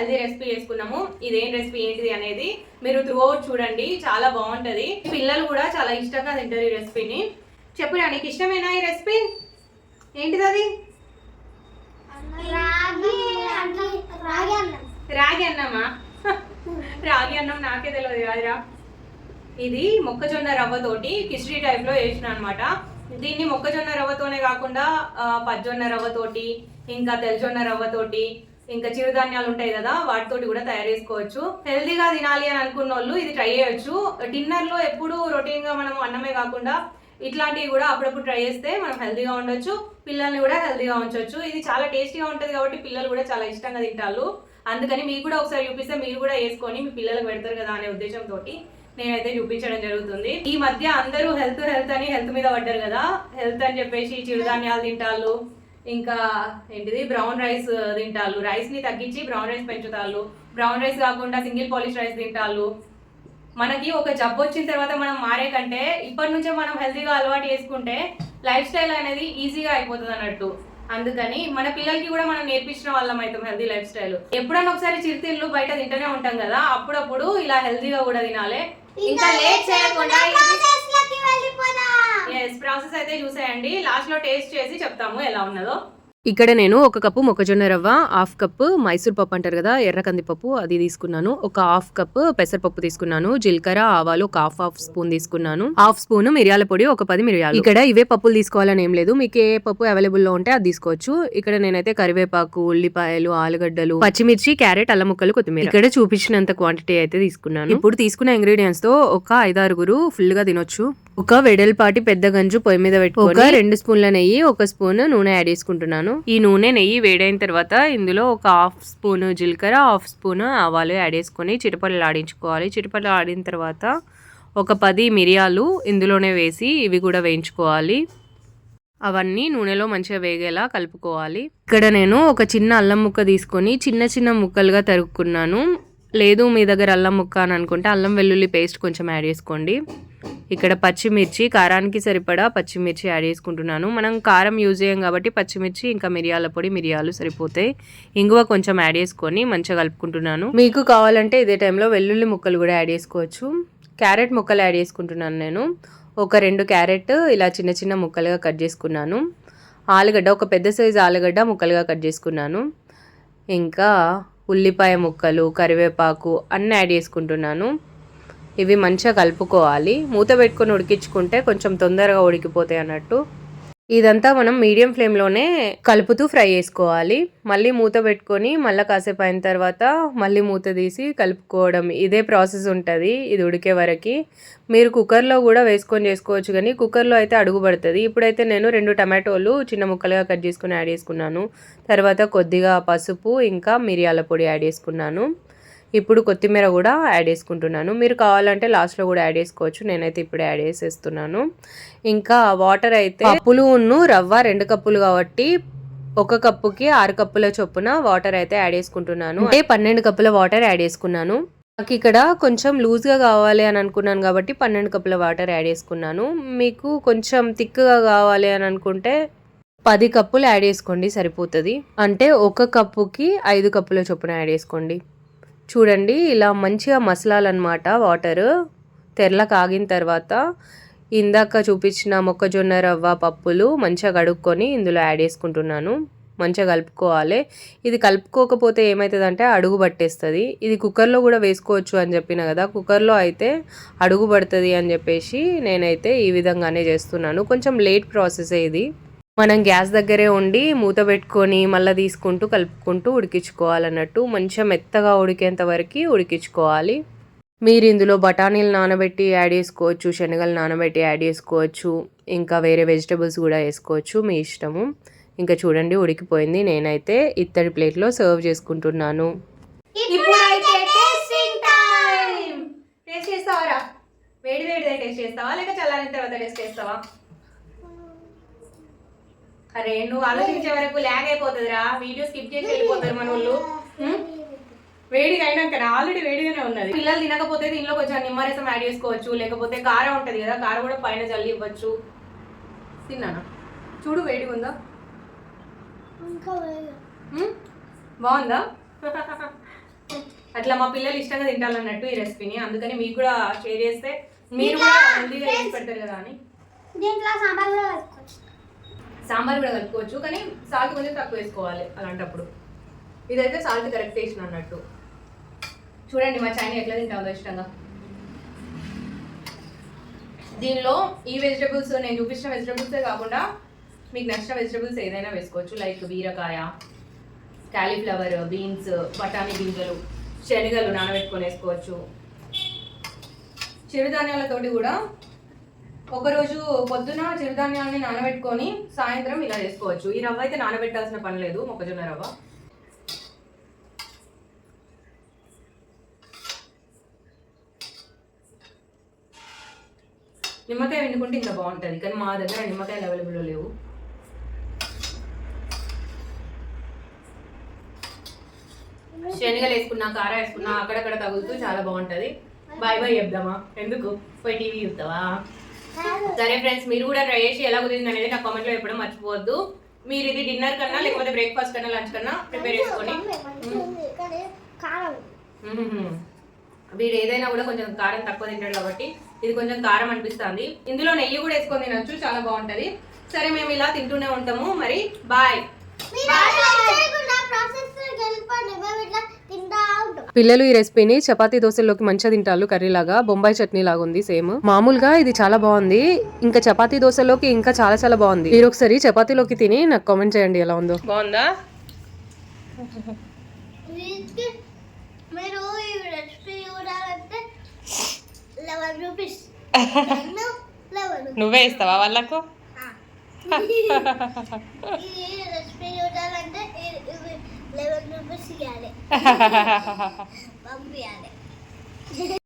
Healthy recipe చేసుకున్నాము. ఇదేం recipe ఏంటిది అనేది మీరు త్రూ అవుట్ చూడండి. చాలా బాగుంటది. పిల్లలు కూడా చాలా ఇష్టంగా తింటారు ఈ రెసిపీని చెప్పురా నీకు ఇష్టమేనా ఈ రెసిపీ ఏంటిది అది? రాగి అన్నం. రాగి అన్నం. రాగి అన్నమా? రాగి అన్నం నాకే తెలియదు కాదురా. ఇది మొక్కజొన్న రవ్వతోటి కిచడీ టైప్లో వేసిన అనమాట దీన్ని మొక్కజొన్న రవ్వతోనే కాకుండా పజ్జొన్న రవ్వతోటి ఇంకా తెల్లజొన్న రవ్వతోటి ఇంకా చిరుధాన్యాలు ఉంటాయి కదా వాటితోటి కూడా తయారు చేసుకోవచ్చు. హెల్దీగా తినాలి అని అనుకున్న వాళ్ళు ఇది ట్రై చేయొచ్చు. డిన్నర్లో ఎప్పుడు రొటీన్గా మనం అన్నమే కాకుండా ఇట్లాంటివి కూడా అప్పుడప్పుడు ట్రై చేస్తే మనం హెల్దీగా ఉండొచ్చు. పిల్లల్ని కూడా హెల్దీగా ఉంచొచ్చు. ఇది చాలా టేస్టీగా ఉంటుంది కాబట్టి పిల్లలు కూడా చాలా ఇష్టంగా తింటారు. అందుకని మీకు కూడా ఒకసారి చూపిస్తే మీరు కూడా వేసుకొని మీ పిల్లలకు పెడతారు కదా అనే ఉద్దేశంతో నేనైతే చూపించడం జరుగుతుంది. ఈ మధ్య అందరూ హెల్త్ హెల్త్ అని హెల్త్ మీద పడ్డారు కదా. హెల్త్ అని చెప్పేసి చిరుధాన్యాలు తింటారు. ఇంకా ఏంటిది? బ్రౌన్ రైస్ తింటారు రైస్ని తగ్గించి బ్రౌన్ రైస్ పెంచుతారు బ్రౌన్ రైస్ కాకుండా సింగిల్ పాలిష్ రైస్ తింటారు మనకి ఒక జబ్బు వచ్చిన తర్వాత మనం మారే కంటే ఇప్పటి నుంచే మనం హెల్తీగా అలవాటు చేసుకుంటే లైఫ్ స్టైల్ అనేది ఈజీగా అయిపోతుంది అన్నట్టు. అందుకని మన పిల్లలకి కూడా మనం నేర్పించిన వాళ్ళం అవుతాం హెల్తీ లైఫ్ స్టైల్ ఎప్పుడన్నా ఒకసారి చిరుతిళ్ళు బయట తింటూనే ఉంటాం కదా అప్పుడప్పుడు ఇలా హెల్తీగా కూడా తినాలి. ఇంకా లేట్ చేయకుండా ఎస్ ప్రాసెస్ అయితే చూసేయండి. లాస్ట్లో టేస్ట్ చేసి చెప్తాము ఎలా ఉన్నదో. ఇక్కడ నేను ఒక కప్పు మొక్కజొన్న రవ్వ హాఫ్ కప్ మైసూర్ పప్పు అంటారు కదా ఎర్ర కందిపప్పు అది తీసుకున్నాను. ఒక హాఫ్ కప్ పెసరపప్పు తీసుకున్నాను. జీలకర్ర ఆవాలు ఒక హాఫ్ హాఫ్ స్పూన్ తీసుకున్నాను. హాఫ్ స్పూన్ మిరియాల పొడి ఒక పది మిరియాలు. ఇక్కడ ఇవే పప్పులు తీసుకోవాలని ఏం లేదు. మీకు ఏ పప్పు అవైలబుల్లో ఉంటే అది తీసుకోవచ్చు. ఇక్కడ నేనైతే కరివేపాకు ఉల్లిపాయలు ఆలుగడ్డలు పచ్చిమిర్చి క్యారెట్ అల్లం ముక్కలు కొత్తిమీర. ఇక్కడ చూపించినంత క్వాంటిటీ అయితే తీసుకున్నాను. ఇప్పుడు తీసుకున్న ఇంగ్రీడియంట్స్తో ఒక ఐదారుగురు ఫుల్గా తినొచ్చు. ఒక వెడల్పాటి పెద్ద గంజు పొయ్యి మీద పెట్టుకొని ఒక రెండు స్పూన్ల నెయ్యి ఒక స్పూన్ నూనె యాడ్ చేసుకుంటున్నాను. ఈ నూనె నెయ్యి వేడైన తర్వాత ఇందులో ఒక హాఫ్ స్పూన్ జీలకర్ర హాఫ్ స్పూన్ ఆవాలు యాడ్ చేసుకొని చిటపలు ఆడించుకోవాలి. చిటపలు ఆడిన తర్వాత ఒక పది మిరియాలు ఇందులోనే వేసి ఇవి కూడా వేయించుకోవాలి. అవన్నీ నూనెలో మంచిగా వేగేలా కలుపుకోవాలి. ఇక్కడ నేను ఒక చిన్న అల్లం ముక్క తీసుకొని చిన్న చిన్న ముక్కలుగా తరుక్కున్నాను. లేదు మీ దగ్గర అల్లం ముక్క అని అనుకుంటే అల్లం వెల్లుల్లి పేస్ట్ కొంచెం యాడ్ చేసుకోండి. ఇక్కడ పచ్చిమిర్చి కారానికి సరిపడా పచ్చిమిర్చి యాడ్ చేసుకుంటున్నాను. మనం కారం యూజ్ చేయం కాబట్టి పచ్చిమిర్చి ఇంకా మిరియాల పొడి మిరియాలు సరిపోతాయి. ఇంగువ కొంచెం యాడ్ చేసుకొని మంచిగా కలుపుకుంటున్నాను. మీకు కావాలంటే ఇదే టైంలో వెల్లుల్లి ముక్కలు కూడా యాడ్ చేసుకోవచ్చు. క్యారెట్ ముక్కలు యాడ్ చేసుకుంటున్నాను నేను. ఒక రెండు క్యారెట్ ఇలా చిన్న చిన్న ముక్కలుగా కట్ చేసుకున్నాను. ఆలుగడ్డ ఒక పెద్ద సైజు ఆలుగడ్డ ముక్కలుగా కట్ చేసుకున్నాను. ఇంకా ఉల్లిపాయ ముక్కలు కరివేపాకు అన్నీ యాడ్ చేసుకుంటున్నాను. ఇవి మంచిగా కలుపుకోవాలి. మూత పెట్టుకొని ఉడికించుకుంటే కొంచెం తొందరగా ఉడికిపోతాయి అన్నట్టు. ఇదంతా మనం మీడియం ఫ్లేమ్లోనే కలుపుతూ ఫ్రై చేసుకోవాలి. మళ్ళీ మూత పెట్టుకొని మళ్ళీ కాసేపు అయిన తర్వాత మళ్ళీ మూత తీసి కలుపుకోవడం ఇదే ప్రాసెస్ ఉంటుంది ఇది ఉడికే వరకు. మీరు కుక్కర్లో కూడా వేసుకొని చేసుకోవచ్చు కానీ కుక్కర్లో అయితే అడుగు పడుతుంది. ఇప్పుడైతే నేను రెండు టమాటోలు చిన్న ముక్కలుగా కట్ చేసుకుని యాడ్ చేసుకున్నాను. తర్వాత కొద్దిగా పసుపు ఇంకా మిరియాల పొడి యాడ్ చేసుకున్నాను. ఇప్పుడు కొత్తిమీర కూడా యాడ్ చేసుకుంటున్నాను. మీరు కావాలంటే లాస్ట్లో కూడా యాడ్ చేసుకోవచ్చు. నేనైతే ఇప్పుడు యాడ్ చేసేస్తున్నాను. ఇంకా వాటర్ అయితే పులువును రవ్వ రెండు కప్పులు కాబట్టి ఒక కప్పుకి ఆరు కప్పుల చొప్పున వాటర్ అయితే యాడ్ చేసుకుంటున్నాను. అంటే పన్నెండు కప్పుల వాటర్ యాడ్ చేసుకున్నాను. నాకు ఇక్కడ కొంచెం లూజ్గా కావాలి అని అనుకున్నాను కాబట్టి పన్నెండు కప్పుల వాటర్ యాడ్ చేసుకున్నాను. మీకు కొంచెం థిక్గా కావాలి అని అనుకుంటే పది కప్పులు యాడ్ చేసుకోండి సరిపోతుంది. అంటే ఒక కప్పుకి ఐదు కప్పుల చొప్పున యాడ్ చేసుకోండి. చూడండి ఇలా మంచిగా మసలాలన్నమాట వాటర్. తెరల కాగిన తర్వాత ఇందాక చూపించిన మొక్కజొన్న రవ్వ పప్పులు మంచిగా కడుక్కొని ఇందులో యాడ్ చేసుకుంటున్నాను. మంచిగా కలుపుకోవాలి. ఇది కలుపుకోకపోతే ఏమవుతుందంటే అడుగు పట్టేస్తుంది. ఇది కుక్కర్లో కూడా వేసుకోవచ్చు అని చెప్పిన కదా కుక్కర్లో అయితే అడుగు పడుతుంది అని చెప్పేసి నేనైతే ఈ విధంగానే చేస్తున్నాను. కొంచెం లేట్ ప్రాసెస్ ఇది. మనం గ్యాస్ దగ్గరే ఉండి మూత పెట్టుకొని మళ్ళీ తీసుకుంటూ కలుపుకుంటూ ఉడికించుకోవాలన్నట్టు మంచిగా మెత్తగా ఉడికేంత వరకు ఉడికించుకోవాలి. మీరు ఇందులో బఠానీలు నానబెట్టి యాడ్ చేసుకోవచ్చు శనగలు నానబెట్టి యాడ్ చేసుకోవచ్చు ఇంకా వేరే వెజిటబుల్స్ కూడా వేసుకోవచ్చు మీ ఇష్టము. ఇంకా చూడండి ఉడికిపోయింది. నేనైతే ఇత్తడి ప్లేట్లో సర్వ్ చేసుకుంటున్నాను. వేడి వేడిదే టేస్ట్ చేస్తావా? లేక చల్లారిన తర్వాత టేస్ట్ చేస్తావా? అరే నువ్వు ఆలోచించే వరకు ల్యాగ్ అయిపోతుందిరా. వీడియో స్కిప్ చేసి వెళ్ళిపోతారు మన వాళ్ళు? వేడిగా అయినాక ఆల్రెడీ వేడిగానే ఉన్నది. పిల్లలు తినకపోతే దీనిలో కొంచెం నిమ్మరసం యాడ్ చేసుకోవచ్చు. లేకపోతే కారం ఉంటది కదా కారం కూడా పైన చల్లి ఇవ్వచ్చు. తిన్నానా? చూడు వేడిగా ఉందా? బాగుందా? అట్లా మా పిల్లలు ఇష్టంగా తింటాలన్నట్టు ఈ రెసిపీని అందుకని మీకు కూడా షేర్ చేస్తే మీరు కూడా హెల్దీగా చేసి పెడతారు కదా అని. దీంట్లో సాంబార్ కూడా కలుపుకోవచ్చు కానీ సాల్ట్ కొంచెం తక్కువ వేసుకోవాలి అలాంటప్పుడు. ఇదైతే సాల్ట్ కరెక్ట్ వేసిన అన్నట్టు. చూడండి మా చైనా ఎట్లా తింటామో ఇష్టంగా. దీనిలో ఈ వెజిటబుల్స్ నేను చూపించిన వెజిటబుల్సే కాకుండా మీకు నచ్చిన వెజిటబుల్స్ ఏదైనా వేసుకోవచ్చు లైక్ బీరకాయ క్యాలీఫ్లవర్ బీన్స్ బఠానీ గింజలు శనగలు నానబెట్టుకొని వేసుకోవచ్చు. చిరుధాన్యాలతోటి కూడా ఒకరోజు పొద్దున చిరుధాన్యాలని నానబెట్టుకొని సాయంత్రం ఇలా చేసుకోవచ్చు. ఈ రవ్వ అయితే నానబెట్టాల్సిన పని లేదు మొక్కజొన్న రవ్వ. నిమ్మకాయ వండుకుంటే ఇంకా బాగుంటుంది కానీ మా దగ్గర నిమ్మకాయలు అవైలబుల్లో లేవు. శనగలు వేసుకున్నా కార వేసుకున్నా అక్కడక్కడ తగులుతూ చాలా బాగుంటుంది. బాయ్ బాయ్ చెప్దామా? ఎందుకు? పోయి టీవీ చూస్తావా? సరే ఫ్రెండ్స్ మీరు కూడా ట్రై చేసి ఎలా కుదిరింది అనేది నాకు కామెంట్లో చెప్పడం మర్చిపోవద్దు. మీరు ఇది డిన్నర్ కన్నా లేకపోతే బ్రేక్ఫాస్ట్ కన్నా లంచ్ కన్నా ప్రిపేర్ చేసుకొని కానీ కారం మ్మ్. వీడు ఏదైనా కూడా కొంచెం కారం తక్కువ తింటాడు కాబట్టి ఇది కొంచెం కారం అనిపిస్తుంది. ఇందులో నెయ్యి కూడా వేసుకొని తినొచ్చు చాలా బాగుంటది. సరే మేము ఇలా తింటూనే ఉంటాము. మరి బాయ్ పిల్లలు ఈ రెసిపీని చపాతీ దోశల్లోకి మంచిగా తింటారు కర్రీ లాగా బొంబాయి చట్నీ లాగా ఉంది సేమ్. మామూలుగా ఇది చాలా బాగుంది. ఇంకా చపాతీ దోశలోకి ఇంకా చాలా చాలా బాగుంది. మీరు ఒకసారి చపాతీలోకి తిని నాకు కామెంట్ చేయండి ఎలా ఉందో. బాగుందా? వీటికి మీరు ఈ రెసిపీ చూడాలంటే లెవెన్ రూపీస్. లెవెన్ నువ్వే ఇస్తావా వాళ్ళకు? ఈ రెసిపీ చూడాలంటే లెవెన్ రూపీస్ ఇవ్వాలి పంపించాలి